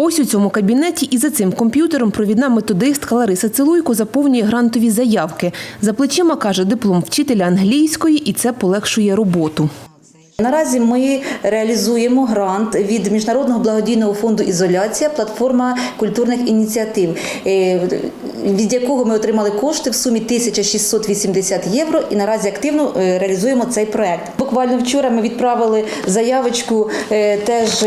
Ось у цьому кабінеті і за цим комп'ютером провідна методистка Лариса Цилуйко заповнює грантові заявки. За плечима каже диплом вчителя англійської, і це полегшує роботу. Наразі ми реалізуємо грант від міжнародного благодійного фонду Ізоляція, платформа культурних ініціатив, е, від якого ми отримали кошти в сумі 1680 євро. І наразі активно е, реалізуємо цей проект. Буквально вчора ми відправили заявочку е, теж.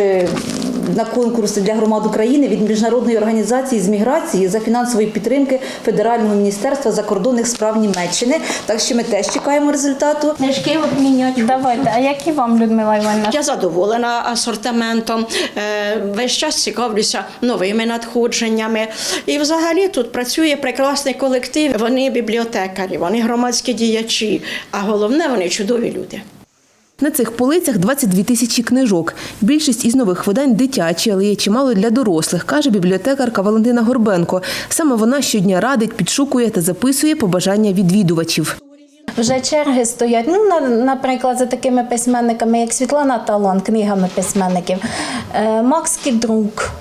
На конкурс для громад України від міжнародної організації з міграції за фінансової підтримки Федерального міністерства закордонних справ Німеччини. Так що ми теж чекаємо результату. Книжки обміняти. Давайте, а які вам, Людмила Іванівна? Я задоволена асортиментом, е, весь час цікавлюся новими надходженнями. І взагалі тут працює прекрасний колектив. Вони бібліотекарі, вони громадські діячі, а головне, вони чудові люди. На цих полицях 22 тисячі книжок. Більшість із нових видань дитячі, але є чимало для дорослих, каже бібліотекарка Валентина Горбенко. Саме вона щодня радить, підшукує та записує побажання відвідувачів. Вже черги стоять. Ну, на- наприклад, за такими письменниками, як Світлана Талон, книгами письменників, е, Макс Кідрук.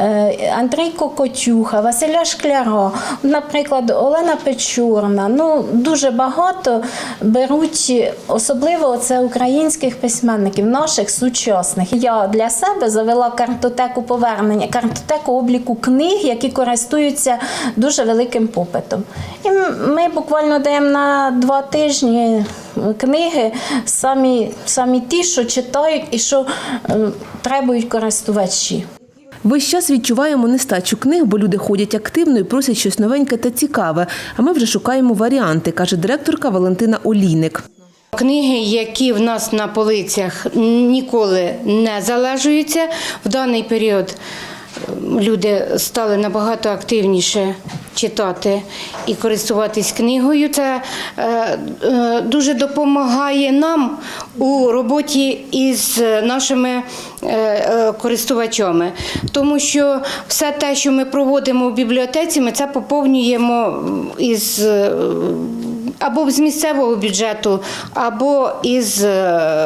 Е, Андрій Кокотюха, Василя Шкляро, наприклад, Олена Печорна. Ну дуже багато беруть, особливо це українських письменників, наших сучасних. Я для себе завела картотеку повернення, картотеку обліку книг, які користуються дуже великим попитом. І ми буквально даємо на два тижні книги, самі, самі ті, що читають і що требують користувачі. Весь час відчуваємо нестачу книг, бо люди ходять активно і просять щось новеньке та цікаве. А ми вже шукаємо варіанти, каже директорка Валентина Олійник. Книги, які в нас на полицях ніколи не залежуються, в даний період люди стали набагато активніше читати і користуватись книгою. Це е, е, дуже допомагає нам у роботі із нашими е, користувачами, тому що все те, що ми проводимо в бібліотеці, ми це поповнюємо із. або з місцевого бюджету, або із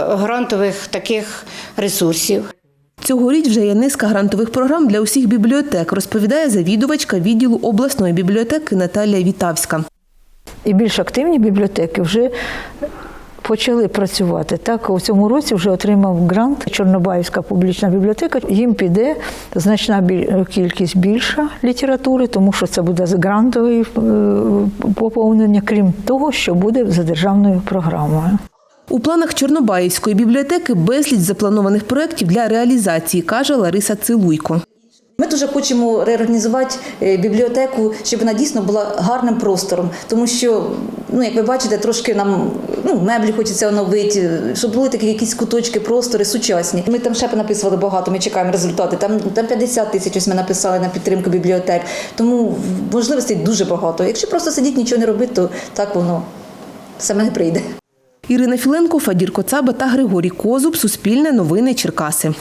грантових таких ресурсів. Цьогоріч вже є низка грантових програм для усіх бібліотек, розповідає завідувачка відділу обласної бібліотеки Наталія Вітавська. і більш активні бібліотеки вже почали працювати. Так, у цьому році вже отримав грант Чорнобаївська публічна бібліотека. Їм піде значна кількість більша літератури, тому що це буде з грантове поповнення, крім того, що буде за державною програмою. У планах Чорнобаївської бібліотеки безліч запланованих проєктів для реалізації, каже Лариса Цилуйко. Ми дуже хочемо реорганізувати е, бібліотеку, щоб вона дійсно була гарним простором, тому що, ну як ви бачите, трошки нам ну, меблі хочеться оновити, щоб були такі якісь куточки, простори сучасні. Ми там ще написували багато. Ми чекаємо результати. Там там 50 тисяч ми написали на підтримку бібліотек. Тому можливостей дуже багато. Якщо просто сидіти, нічого не робити, то так воно саме не прийде. Ірина Філенко, Фадір Коцаба та Григорій Козуб. Суспільне новини Черкаси.